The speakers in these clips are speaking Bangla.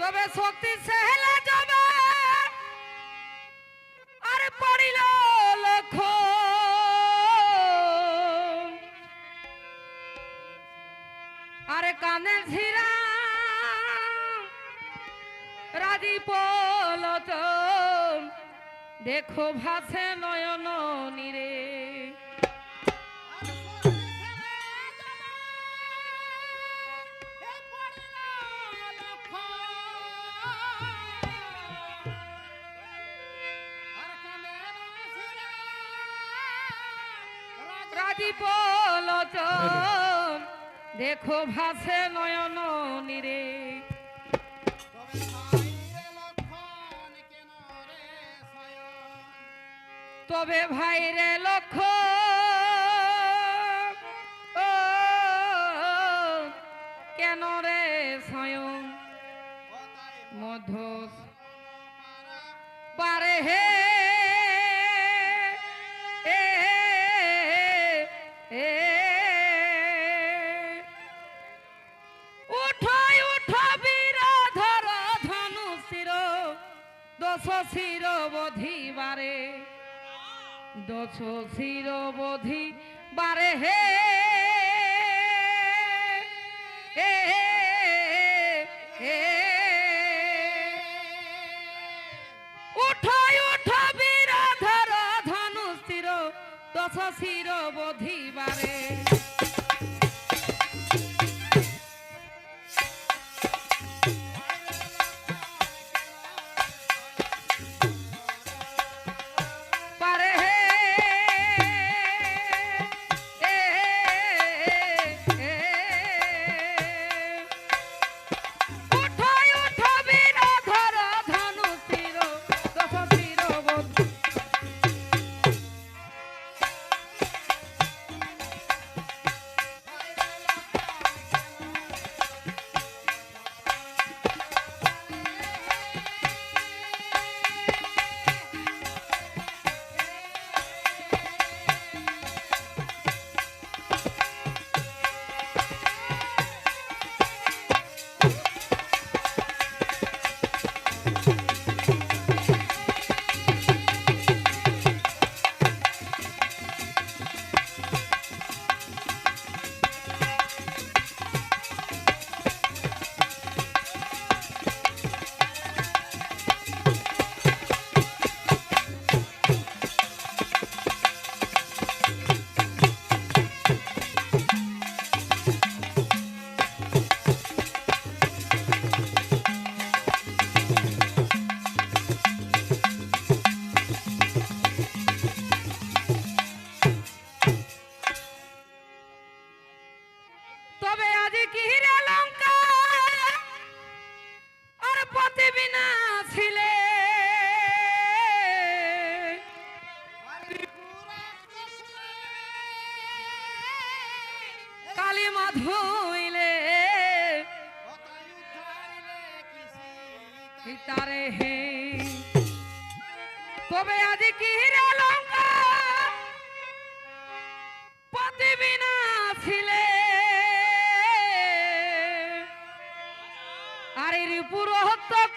তবে শক্তি সেহেলা যাবে। আর পড়িল লক্ষ আরে কানে ঝিরা রাজি পলত দেখো ভাসে নয়ন নিরে। পলত দেখো ভাসে নয়ন নিরে। তবে ভাই রে লক্ষ কেন রে স্বয়ং মধু পারে হে বারে হে। উঠাই উঠা বিরাধর ধনু শির দশ শির বধিবারে বিনা ছিলে। কালী মাধুইলে তারে হে। তবে কি লঙ্কা? ছিলে।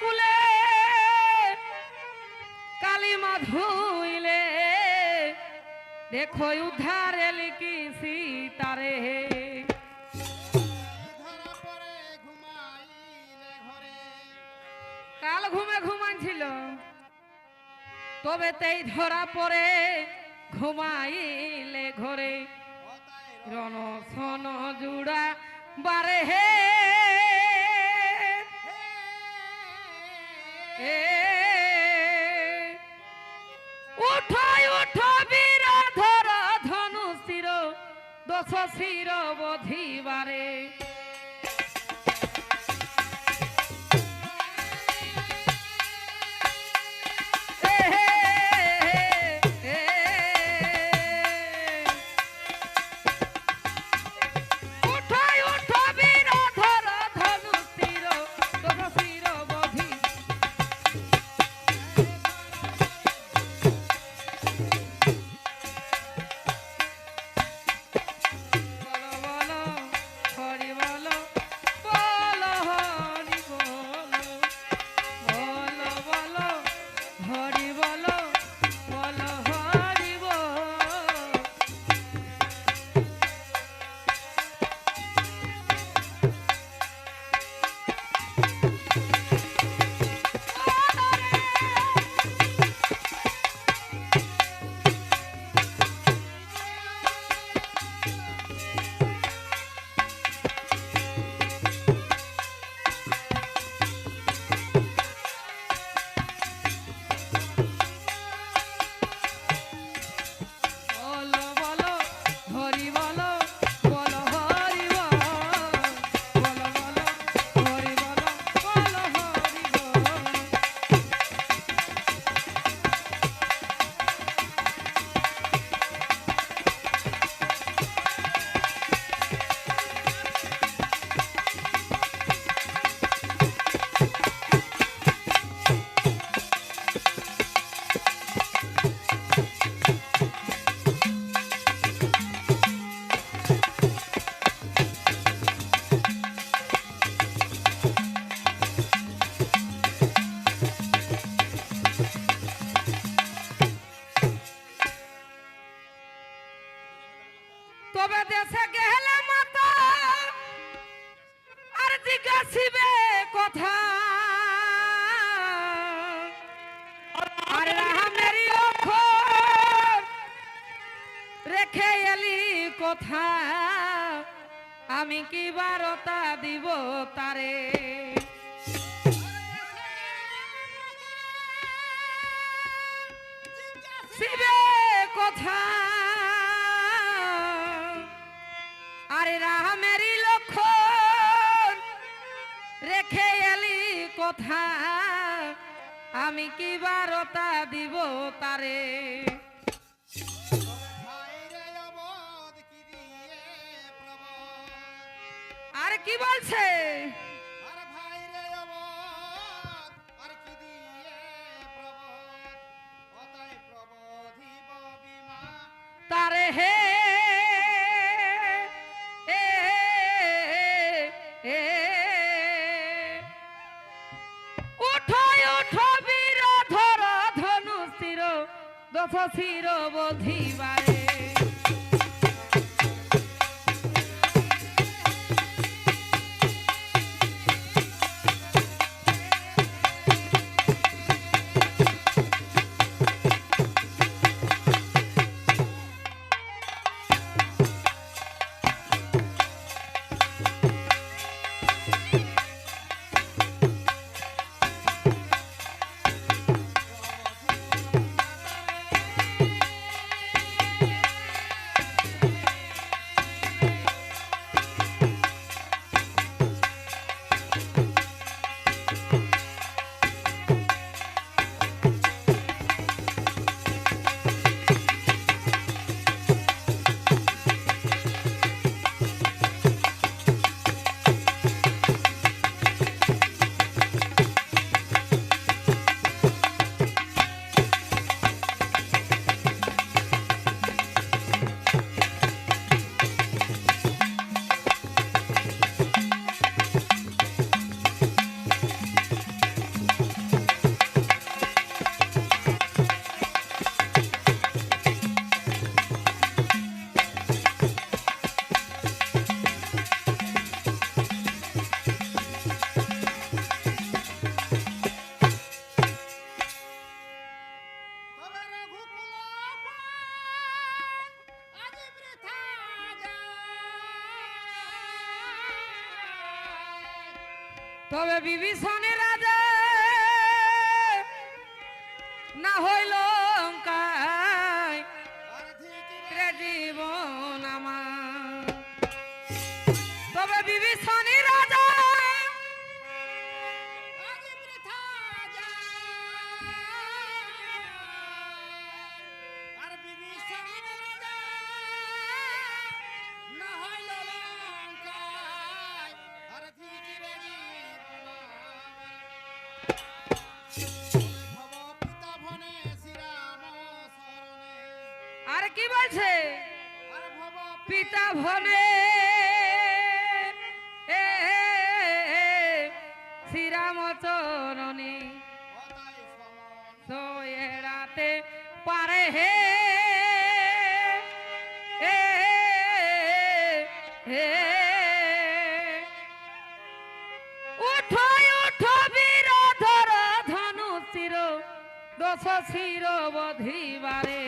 কুলে কালী মাধুইলে দেখো উদ্ধারে লিখি সীতারে কাল ঘুমে ঘুমাইছিল, তবে তেই ধরা পড়ে ঘুমাইলে ঘরে। রণ সন জুড়া বারে হে শির বধিবারে কথা, আমি কি বারতা দিব তারে? শিবে কথা। আরে রামেরই লক্ষণ, রেখে এলি কথা। আমি কি বারতা দিব তারে? প্রবোধিব বলছে তারে হে এ, এ, উঠো উঠো বীর ধর ধনু শির দশ শির বধিবারে তবে বিভীষণের রাজা না হইল জীবন আমার। তবে বিভীষণের পিতা ভনে শ্রীরামচরণী সোয়েরাতে পারে হে হে। দশ শির বধিবারে